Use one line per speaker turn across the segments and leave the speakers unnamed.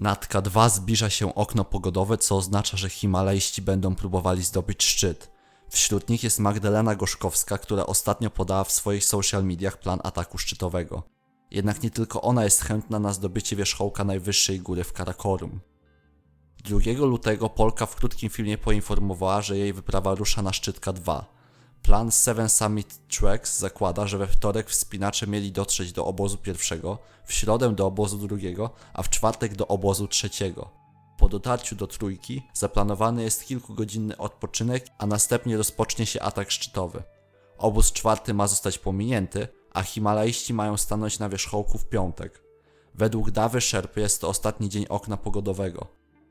Nad K2 zbliża się okno pogodowe, co oznacza, że Himalajści będą próbowali zdobyć szczyt. Wśród nich jest Magdalena Gorzkowska, która ostatnio podała w swoich social mediach plan ataku szczytowego. Jednak nie tylko ona jest chętna na zdobycie wierzchołka najwyższej góry w Karakorum. 2 lutego Polka w krótkim filmie poinformowała, że jej wyprawa rusza na szczyt K2. Plan Seven Summit Tracks zakłada, że we wtorek wspinacze mieli dotrzeć do obozu pierwszego, w środę do obozu drugiego, a w czwartek do obozu trzeciego. Po dotarciu do trójki zaplanowany jest kilkugodzinny odpoczynek, a następnie rozpocznie się atak szczytowy. Obóz czwarty ma zostać pominięty, a Himalaiści mają stanąć na wierzchołku w piątek. Według Dawy Szerpy jest to ostatni dzień okna pogodowego.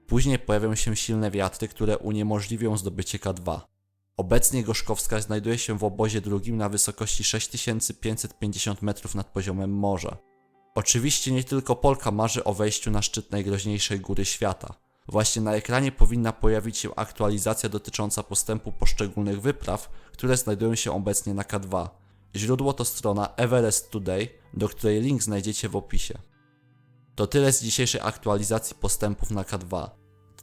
Później pojawią się silne wiatry, które uniemożliwią zdobycie K2. Obecnie Gorzkowska znajduje się w obozie drugim na wysokości 6550 metrów nad poziomem morza. Oczywiście nie tylko Polka marzy o wejściu na szczyt najgroźniejszej góry świata. Właśnie na ekranie powinna pojawić się aktualizacja dotycząca postępu poszczególnych wypraw, które znajdują się obecnie na K2. Źródło to strona Everest Today, do której link znajdziecie w opisie. To tyle z dzisiejszej aktualizacji postępów na K2.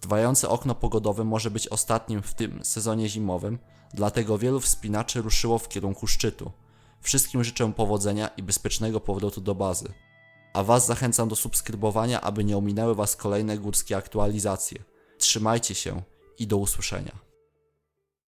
Trwające okno pogodowe może być ostatnim w tym sezonie zimowym, dlatego wielu wspinaczy ruszyło w kierunku szczytu. Wszystkim życzę powodzenia i bezpiecznego powrotu do bazy. A Was zachęcam do subskrybowania, aby nie ominęły Was kolejne górskie aktualizacje. Trzymajcie się i do usłyszenia.